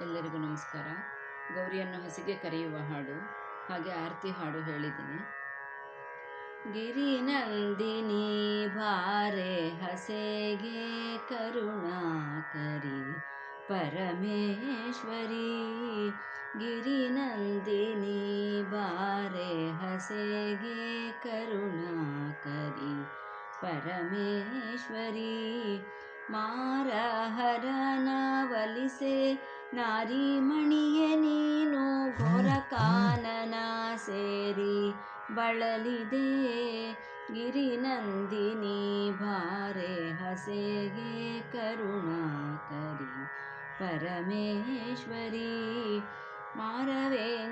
ಎಲ್ಲರಿಗೂ ನಮಸ್ಕಾರ. ಗೌರಿಯನ್ನು ಹಸಿಗೆ ಕರೆಯುವ ಹಾಡು, ಹಾಗೆ ಆರತಿ ಹಾಡು ಹೇಳಿದ್ದೀನಿ. ಗಿರಿ ನಂದಿನಿ ಬಾರೆ, ಹಸೆಗೆ ಕರುಣಾಕರಿ ಪರಮೇಶ್ವರಿ. ಗಿರಿ ನಂದಿನಿ ಬಾರೆ, ಹಸೆಗೆ ಕರುಣಾಕರಿ ಪರಮೇಶ್ವರಿ. ಮಾರಹರನ ಒಲಿಸೆ ನಾರಿಮಣಿಯೇ ನೀನು ಹೊರಕಾನನ ಕಾನನ ಸೇರಿ ಬಳಲಿದೆ. ಗಿರಿನಂದಿನಿ ಬಾರೆ ಹಸೆಗೆ ಕರುಣಾಕರಿ ಪರಮೇಶ್ವರಿ ಮಾರವೆಂಕಟೇಶನ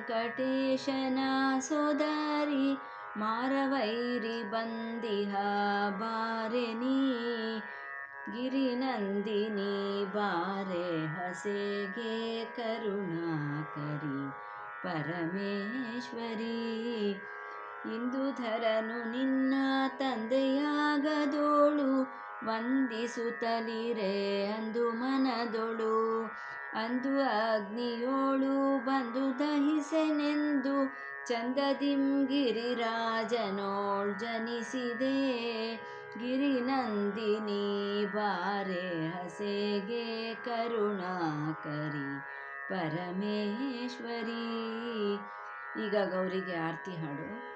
ಸೋದರಿ ಮಾರವೈರಿ ಬಂದಿಹ ಬಾರೆ ನೀ ಬಾರೆ ಹಸೆಗೆ ಕರುಣಾಕರಿ ಪರಮೇಶ್ವರಿ ಇಂದುಧರನು ನಿನ್ನ ತಂದೆಯಾಗದೋಳು. ವಂದಿಸುತ್ತಲಿರೆ ಅಂದು ಮನದೊಳು. ಅಂದು ಅಗ್ನಿಯೋಳು ಬಂದು ದಹಿಸೆನೆಂದು ಚಂದದಿಂಗಿರಿ ರಾಜನೋಳ್ ಜನಿಸಿದೆ. ಗಿರಿನಂದಿನಿ ಬಾರೆ ಹಸೆಗೆ ಕರುಣಾಕರಿ ಪರಮೇಶ್ವರಿ. ಈಗ ಗೌರಿಗೆ ಆರತಿ ಹಾಡು.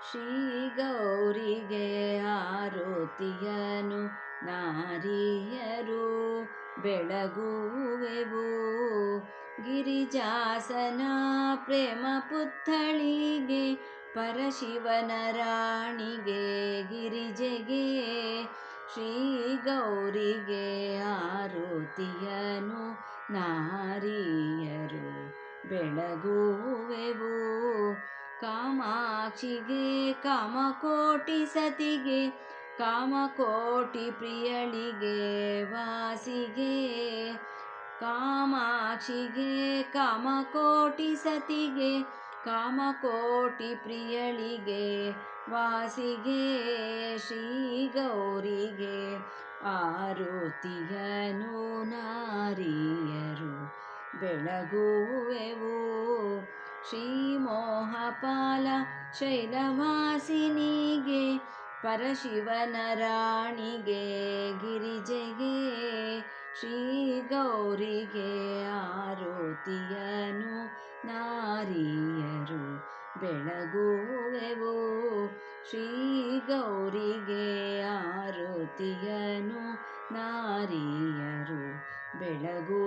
ಶ್ರೀ ಗೌರಿಗೆ ಆರೋತಿಯನು ನಾರಿಯರು ಬೆಳಗುವೆವು. ಗಿರಿಜಾಸನ ಪ್ರೇಮ ಪುತ್ಥಳಿಗೆ ಪರಶಿವನ ರಾಣಿಗೆ ಗಿರಿಜೆಗೆ ಶ್ರೀ ಗೌರಿಗೆ ಆರುತಿಯನು ನಾರಿಯರು ಬೆಳಗುವೆವು. ಕಾಮಾಕ್ಷಿಗೆ ಕಾಮಕೋಟಿ ಸತಿಗೆ, ಕಾಮಕೋಟಿ ಪ್ರಿಯಳಿಗೆ ವಾಸಿಗೆ, ಕಾಮಾಕ್ಷಿಗೆ ಕಾಮಕೋಟಿ ಸತಿಗೆ ಕಾಮಕೋಟಿ ಪ್ರಿಯಳಿಗೆ, ವಾಸಿಗೆ ಶ್ರೀ ಗೌರಿಗೆ ಆರುತಿಯನು ನಾರಿಯರು, ಬೆಳಗುವೆವು ಶ್ರೀ ಮೋಹಪಾಲ ಶೈಲವಾಸಿನಿಗೆ ಪರಶಿವನ ರಾಣಿಗೆ ಗಿರಿಜೆಗೆ ಶ್ರೀ ಗೌರಿಗೆ ಆರೋತಿಯನು ನಾರಿಯರು. ಬೆಳಗುವೆವು ಶ್ರೀ ಗೌರಿಗೆ ಆರುತಿಯನು ನಾರಿಯರು ಬೆಳಗುವೆವು